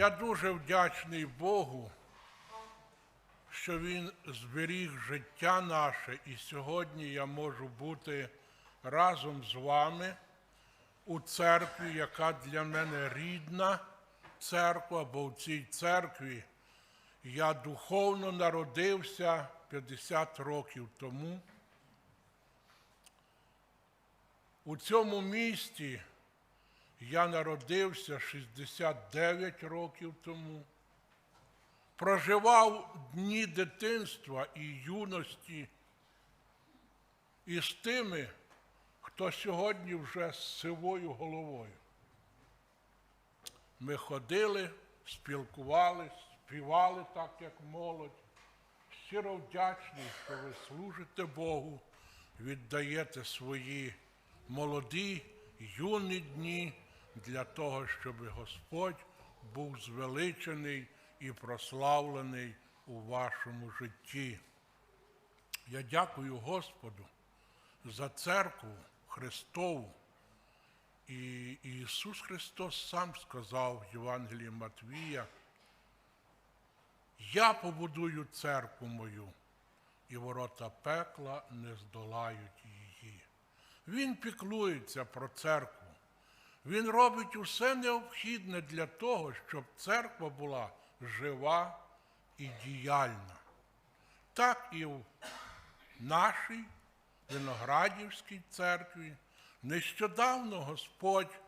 Я дуже вдячний Богу, що Він зберіг життя наше, і сьогодні я можу бути разом з вами у церкві, яка для мене рідна церква, бо в цій церкві я духовно народився 50 років тому. У цьому місті я народився 69 років тому, проживав дні дитинства і юності із тими, хто сьогодні вже з сивою головою. Ми ходили, спілкувалися, співали так, як молодь. Щиро вдячний, що ви служите Богу, віддаєте свої молоді, юні дні для того, щоб Господь був звеличений і прославлений у вашому житті. Я дякую Господу за церкву Христову. І Ісус Христос сам сказав в Євангелії Матвія, я побудую церкву мою, і ворота пекла не здолають її. Він піклується про церкву. Він робить усе необхідне для того, щоб церква була жива і діяльна. Так і в нашій Виноградівській церкві нещодавно Господь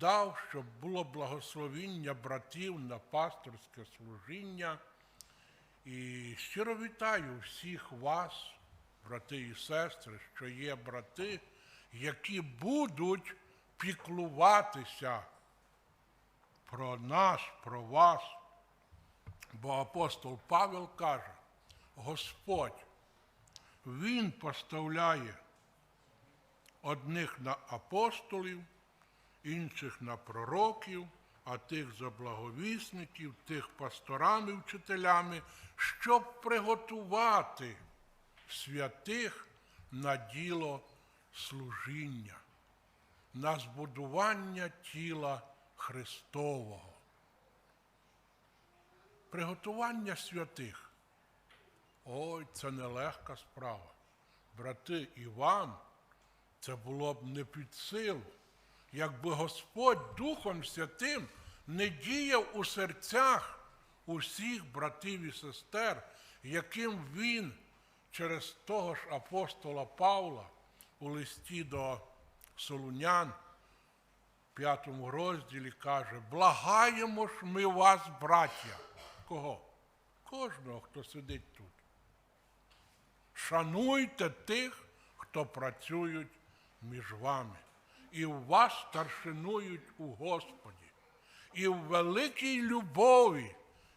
дав, щоб було благословіння братів на пасторське служіння. І щиро вітаю всіх вас, брати і сестри, що є брати, які будуть піклуватися про нас, про вас. Бо апостол Павел каже, Господь, Він поставляє одних на апостолів, інших на пророків, а тих за благовісників, тих пасторами, вчителями, щоб приготувати святих на діло служіння, на збудування тіла Христового. Приготування святих. Ой, це нелегка справа. Брати, і вам це було б не під силу, якби Господь Духом Святим не діяв у серцях усіх братів і сестер, яким Він через того ж апостола Павла у листі до Солунян, в п'ятому розділі каже, благаємо ж ми вас, браття. Кого? Кожного, хто сидить тут. Шануйте тих, хто працюють між вами, і вас старшинують у Господі, і в великій любові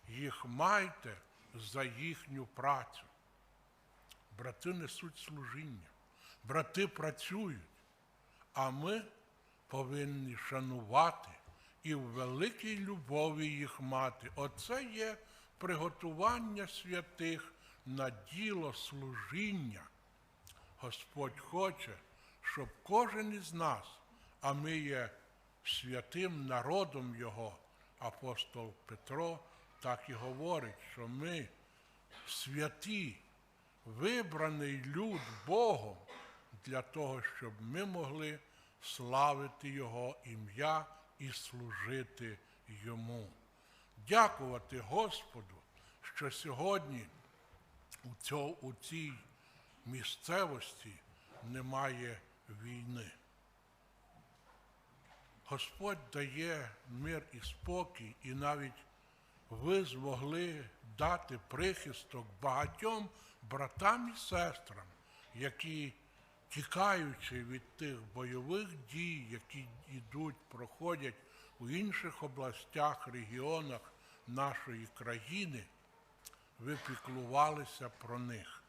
їх майте за їхню працю. Брати несуть служіння, брати працюють, а ми повинні шанувати і в великій любові їх мати. Оце є приготування святих на діло служіння. Господь хоче, щоб кожен із нас, а ми є святим народом Його, апостол Петро так і говорить, що ми святі, вибраний люд Богом для того, щоб ми могли славити Його ім'я і служити Йому. Дякувати Господу, що сьогодні у, цій місцевості немає війни. Господь дає мир і спокій, і навіть ви змогли дати прихисток багатьом братам і сестрам, які, тікаючи від тих бойових дій, які йдуть, проходять у інших областях, регіонах нашої країни, ви піклувалися про них.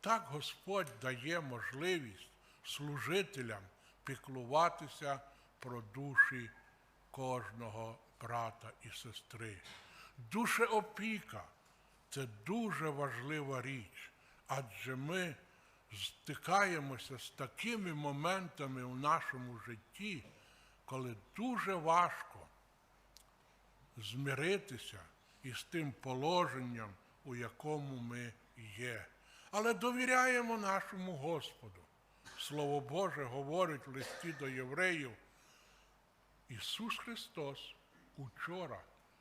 Так Господь дає можливість служителям піклуватися про душі кожного брата і сестри. Душеопіка це дуже важлива річ, адже ми стикаємося з такими моментами в нашому житті, коли дуже важко змиритися із тим положенням, у якому ми є. Але довіряємо нашому Господу. Слово Боже говорить в листі до євреїв. Ісус Христос учора,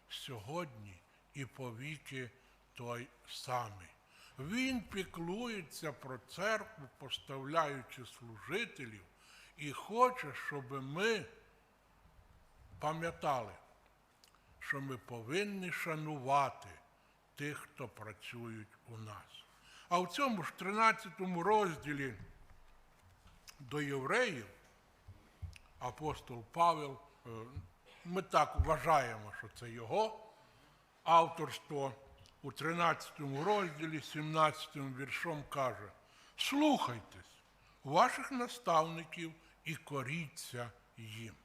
сьогодні і повіки той самий. Він піклується про церкву, поставляючи служителів, і хоче, щоб ми пам'ятали, що ми повинні шанувати тих, хто працюють у нас. А в цьому ж 13 розділі до євреїв апостол Павел, е, ми так вважаємо, що це його авторство, у 13 розділі, 17 віршом каже: слухайтесь ваших наставників і коріться їм.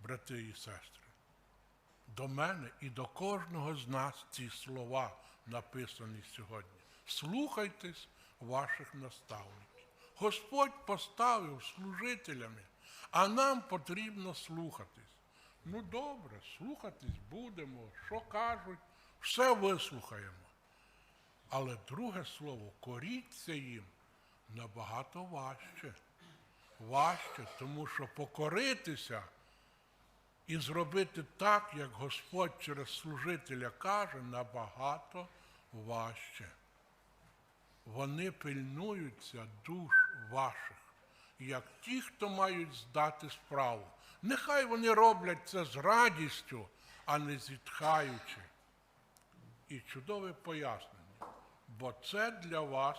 Брати і сестри, до мене і до кожного з нас ці слова написані сьогодні. Слухайтесь ваших наставників. Господь поставив служителями, а нам потрібно слухатись. Ну добре, слухатись будемо, що кажуть, все вислухаємо. Але друге слово, коріться їм набагато важче. Важче, тому що покоритися і зробити так, як Господь через служителя каже, набагато важче. Вони пильнуються душ ваших, як ті, хто мають здати справу. Нехай вони роблять це з радістю, а не зітхаючи. І чудове пояснення, бо це для вас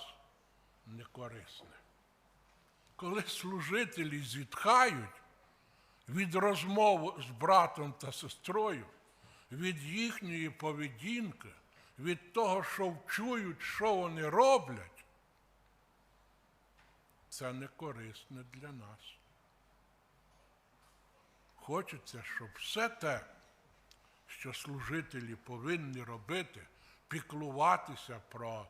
не корисне. Коли служителі зітхають від розмов з братом та сестрою, від їхньої поведінки, від того, що вчують, що вони роблять, це не корисне для нас. Хочеться, щоб все те, що служителі повинні робити, піклуватися про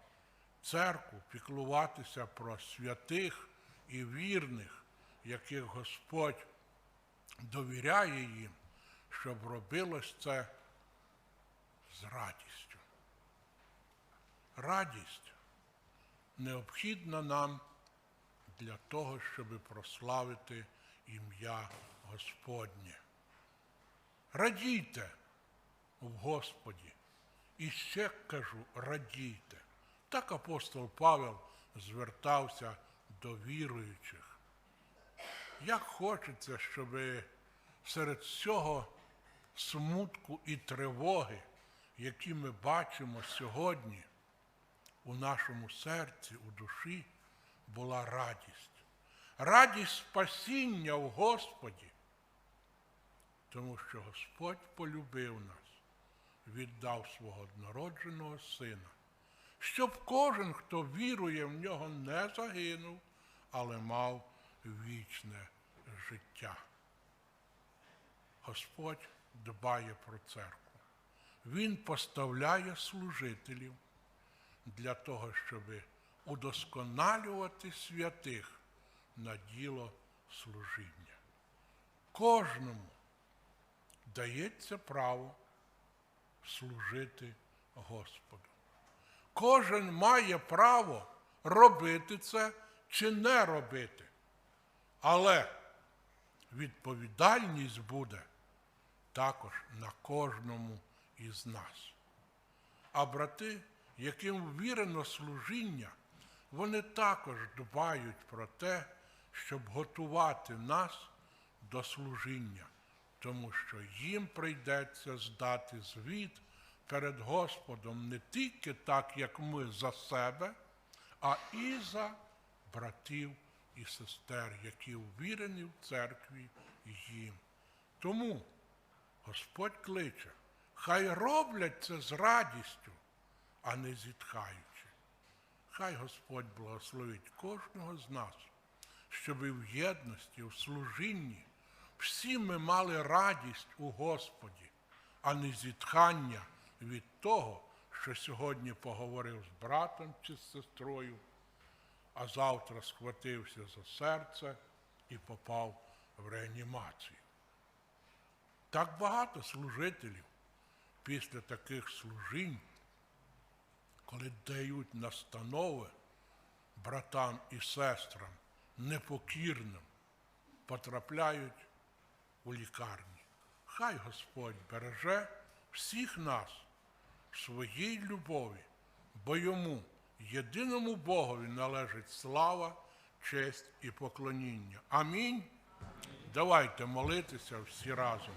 церкву, піклуватися про святих і вірних, яких Господь довіряє їм, щоб робилось це з радістю. Радість необхідна нам для того, щоб прославити ім'я Господнє. Радійте в Господі. І ще кажу, радійте. Так апостол Павел звертався до віруючих. Як хочеться, щоб серед цього смутку і тривоги, які ми бачимо сьогодні у нашому серці, у душі, була радість. Радість спасіння в Господі, тому що Господь полюбив нас, віддав свого однородженого сина, щоб кожен, хто вірує в нього, не загинув, але мав вічне життя. Господь дбає про церкву. Він поставляє служителів для того, щоб удосконалювати святих на діло служіння. Кожному дається право служити Господу. Кожен має право робити це чи не робити. Але відповідальність буде також на кожному із нас. А брати, яким ввірено служіння, вони також дбають про те, щоб готувати нас до служіння, тому що їм прийдеться здати звіт перед Господом не тільки так, як ми за себе, а і за братів і сестер, які ввірені в церкві їм. Тому Господь кличе, хай роблять це з радістю, а не зітхаючи. Хай Господь благословить кожного з нас, щоб в єдності, в служінні всі ми мали радість у Господі, а не зітхання від того, що сьогодні поговорив з братом чи з сестрою, а завтра схватився за серце і попав в реанімацію. Так багато служителів після таких служінь, коли дають настанови братам і сестрам непокірним, потрапляють у лікарні. Хай Господь береже всіх нас в своїй любові, бо йому, єдиному Богові, належить слава, честь і поклоніння. Амінь. Давайте молитися всі разом.